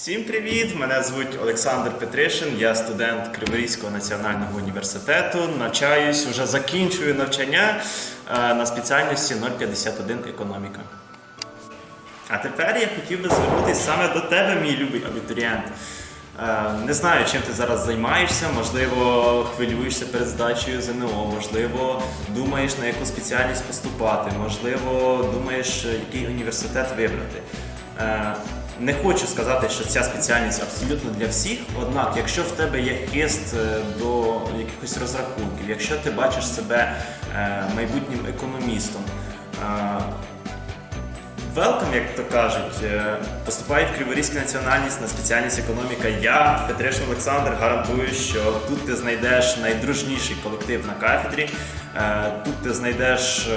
Всім привіт! Мене звуть Олександр Петришин, я студент Криворізького національного університету. Навчаюсь, вже закінчую навчання е, на спеціальності 051 економіка. А тепер я хотів би звернутися саме до тебе, мій любий абітурієнт. Е, Не знаю, чим ти зараз займаєшся, можливо, хвилюєшся перед здачею ЗНО, можливо, думаєш на яку спеціальність поступати, можливо, думаєш, який університет вибрати. Не хочу сказати, що ця спеціальність абсолютно для всіх, однак, якщо в тебе є хист е, до якихось розрахунків, якщо ти бачиш себе е, майбутнім економістом, Велкам, як то кажуть, Е, поступають в Криворізьку національність на спеціальність економіка. Я, Петришин Олександр, гарантую, що тут ти знайдеш найдружніший колектив на кафедрі, тут ти знайдеш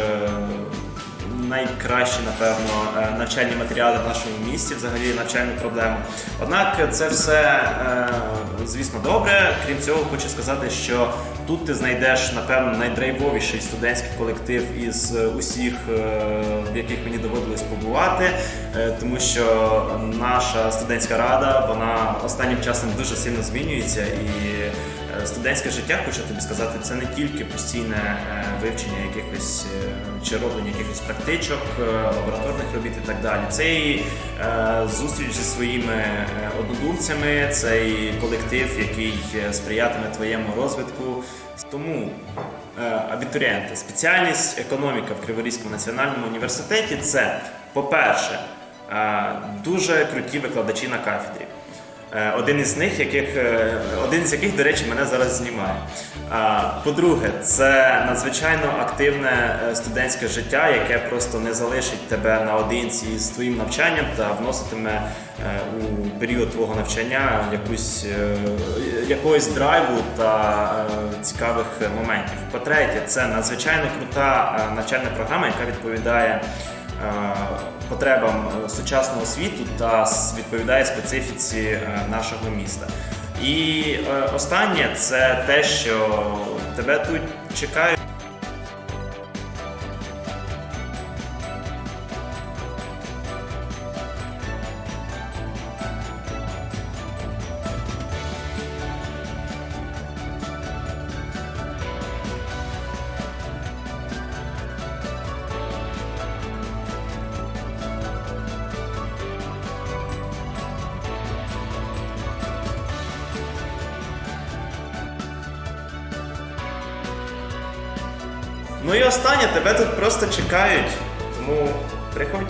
найкращі, напевно, е, навчальні матеріали в нашому місті, взагалі навчальну проблему. Однак це все, е, звісно, добре. Крім цього, хочу сказати, що тут ти знайдеш, напевно, найдрайвовіший студентський колектив із е, усіх, е, в яких мені доводилось побувати, е, тому що наша студентська рада вона останнім часом дуже сильно змінюється і. Студентське життя, хочу тобі сказати, це не тільки постійне вивчення якихось чи роблення якихось практичок, лабораторних робіт і так далі. Це і зустріч зі своїми однодумцями, це і колектив, який сприятиме твоєму розвитку. Тому е, абітурієнти, спеціальність економіка в Криворізькому національному університеті це, по-перше, е, дуже круті викладачі на кафедрі. Е, Один із них, яких, е, один з яких, до речі, мене зараз знімає. По-друге, це надзвичайно активне е, студентське життя, яке просто не залишить тебе наодинці з твоїм навчанням та вноситиме у період твого навчання якусь, якогось драйву та цікавих моментів. По-третє, це надзвичайно крута навчальна програма, яка відповідає потребам е, сучасного світу та відповідає специфіці е, нашого міста. І е, останнє це те, що тебе тут чекають. Ну і останнє, тебе тут просто чекають. Тому приходь.